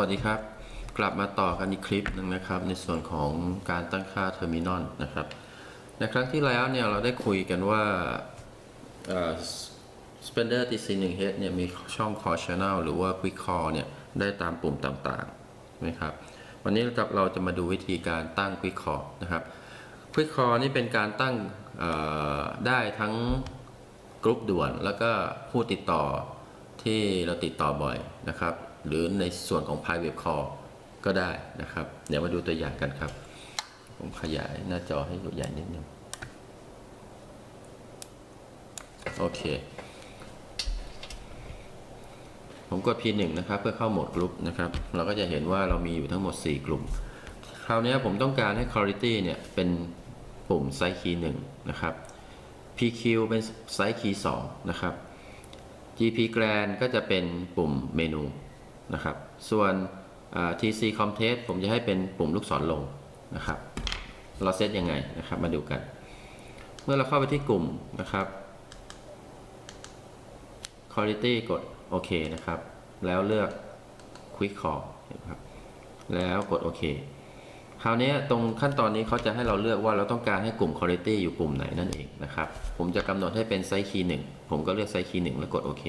วัสดีครับ กลับมาต่อกันอีกคลิปหนึ่งนะครับ ในส่วนของการตั้งค่าเทอร์มินอลนะครับ ในครั้งที่แล้วเนี่ยเราได้คุยกันว่าเอ่อ Spender TC1H เนี่ยมีช่อง Call Channel หรือว่า Quick Call เนี่ยได้ตามปุ่มต่างๆนะครับ วันนี้เราจะเราจะมาดูวิธีการตั้ง Quick Call นะครับ Quick Call นี่เป็นการตั้งได้ทั้งกรุ๊ปด่วน แล้วก็ผู้ติดต่อที่เราติดต่อบ่อยนะครับ หรือในส่วนของ private call ก็ได้นะครับ เดี๋ยวมาดูตัวอย่างกันครับ ผมขยายหน้าจอให้ดูใหญ่นิดนึงโอเค ผมกด P1 นะครับ เพื่อเข้าโหมดกลุ่มนะครับ เราก็จะเห็นว่าเรามีอยู่ทั้งหมด 4 กลุ่ม คราวนี้ผมต้องการให้ quality เนี่ย เป็นปุ่ม side key 1นะครับ PQ เป็น side key 2นะครับ GP Grand ก็จะเป็นปุ่มเมนู นะครับ ส่วน TC Contest ผมจะให้เป็นปุ่มลูกศรลงนะครับ เราเซตยังไงนะครับ มาดูกัน เมื่อเราเข้าไปที่กลุ่มนะครับ Quality กดโอเคนะครับ แล้วเลือก Quick Call นะครับ แล้วกดโอเคคราวนี้ตรงขั้นตอนนี้เขาจะให้เราเลือกว่าเราต้องการให้กลุ่ม Quality อยู่ปุ่มไหนนั่นเองนะครับ ผมจะกำหนดให้เป็นไซส์คีย์หนึ่งผมก็เลือกไซส์คีย์หนึ่งแล้วกดโอเค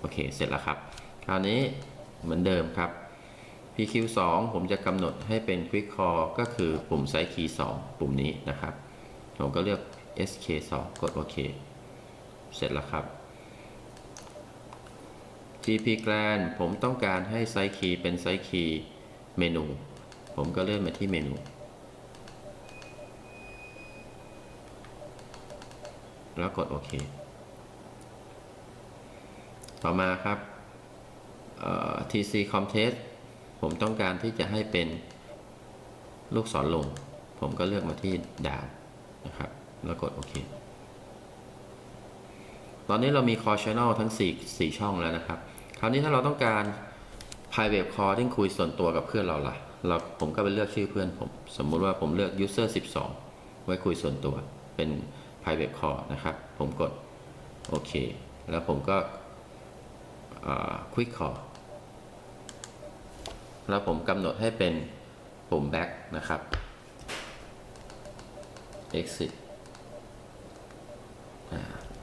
โอเค เสร็จแล้วครับ คราวนี้เหมือนเดิมครับ PQ2 ผมจะกำหนดให้เป็น Quick Call ก็คือปุ่มไซคีย์2ปุ่มนี้นะครับ ผมก็เลือก SK2 กดโอเค เสร็จแล้วครับ GP Grand ผมต้องการให้ไซคีย์เป็นไซคีย์เมนู ผมก็เลื่อนมาที่เมนู แล้วกดโอเค ต่อมาครับ TC Contest ผมต้องการที่จะให้เป็นลูกศรลง ผมก็เลือกมาที่ดาวนะครับแล้วกดโอเค ตอนนี้เรามี call channel ทั้ง 4 4 ช่องแล้วนะครับ คราวนี้ถ้าเราต้องการ private call ที่คุยส่วนตัวกับเพื่อนเราล่ะ เราผมก็ไปเลือกชื่อเพื่อนผม สมมุติว่าผมเลือก user 12 ไว้คุยส่วนตัว เป็น private call นะครับ ผมกดโอเค แล้วผมก็ quick call แล้วผมกำหนดให้เป็นปุ่ม back นะครับ exit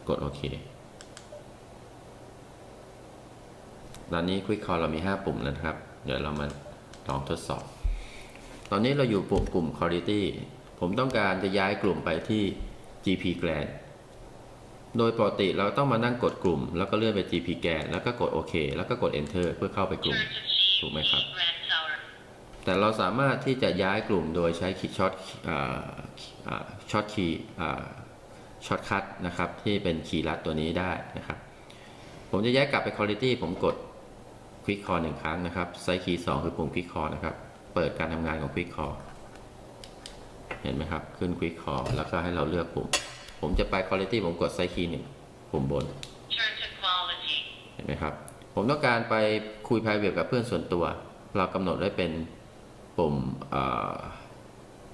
กดโอเค ตอนนี้ Quick Call เรามี 5 ปุ่มแล้วนะครับ เดี๋ยวเรามาลองทดสอบ ตอนนี้เราอยู่ปุ่มกลุ่ม Quality ผมต้องการจะย้ายกลุ่มไปที่ GP Grand โดยปกติเราต้องมานั่งกดกลุ่ม แล้วก็เลื่อนไป GP Grand แล้วก็กดโอเคแล้วก็กด Enter เพื่อเข้าไปกลุ่ม ถูกไหมครับ แต่เราสามารถที่จะย้ายกลุ่มโดยใช้คีย์ช็อตช็อตคีย์ช็อตคัทนะครับที่เป็นคีย์ลัดตัวนี้ได้นะครับ ผมจะย้ายกลับไป Quality ผมกด Quick Call หนึ่งครั้งนะครับไซคีย์สองคือปุ่ม Quick Call นะครับ เปิดการทำงานของ Quick Call เห็นไหมครับ ขึ้น Quick Call แล้วก็ให้เราเลือกปุ่ม ผมจะไป Quality ผมกดไซคีย์หนึ่งปุ่มบน Turn to quality. เห็นไหมครับ ผมต้องการไปคุย private กับเพื่อนส่วนตัว เรากำหนดไว้เป็นปุ่มเอ่อ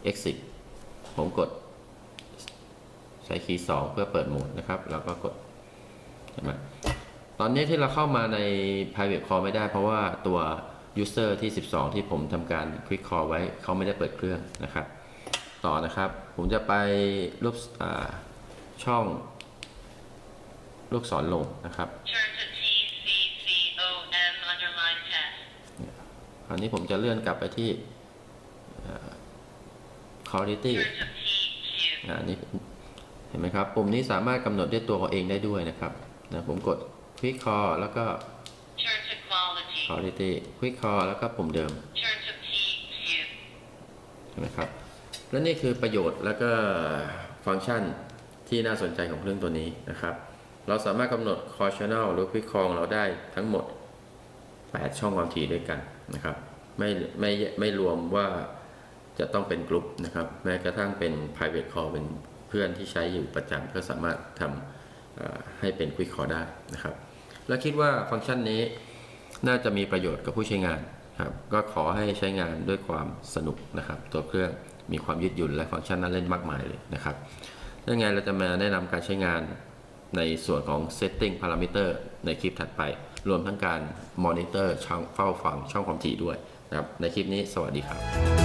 exit ผมกดใช้คีย์สองเพื่อเปิดโหมดนะครับ แล้วก็กดเห็นไหมตอนนี้ที่เราเข้ามาใน private call ไม่ได้ เพราะว่าตัว user ที่ 12 ที่ผมทำการ quick call ไว้เขาไม่ได้เปิดเครื่องนะครับ ต่อนะครับ ผมจะไปรูปอ่า ช่องลูกศรลงนะครับ Turn to TCCOM underline test. คราวนี้ผมจะเลื่อนกลับไปที่เอ่อ quality Turn to PQ. อ่านี่เห็นไหมครับ ปุ่มนี้สามารถกำหนดด้วยตัวเขาเองได้ด้วยนะครับนะผมกด quick call แล้วก็ Turn to quality. quality quick call แล้วก็ปุ่มเดิม Turn to PQ. เห็นไหมครับ และนี่คือประโยชน์แล้วก็ฟังก์ชัน ที่น่าสนใจของเครื่องตัวนี้นะครับ เราสามารถกำหนด call channel หรือ quick call ของเราได้ทั้งหมด 8 ช่องความถี่ด้วยกันนะครับ ไม่ไม่ไม่รวมว่าจะต้องเป็นกลุ่มนะครับ แม้กระทั่งเป็น private call เป็นเพื่อนที่ใช้อยู่ประจำก็สามารถทำให้เป็น quick call ได้นะครับ และคิดว่าฟังก์ชันนี้น่าจะมีประโยชน์กับผู้ใช้งานครับ ก็ขอให้ใช้งานด้วยความสนุกนะครับ ตัวเครื่องมีความยืดหยุ่นและฟังก์ชันน่าเล่นมากมายเลยนะครับ ยังไงเราจะมาแนะนำการใช้งานในส่วนของ setting parameter ในคลิปถัดไป รวมทั้งการมอนิเตอร์ช่องเฝ้าฟังช่องความถี่ด้วยนะครับ ในคลิปนี้สวัสดีครับ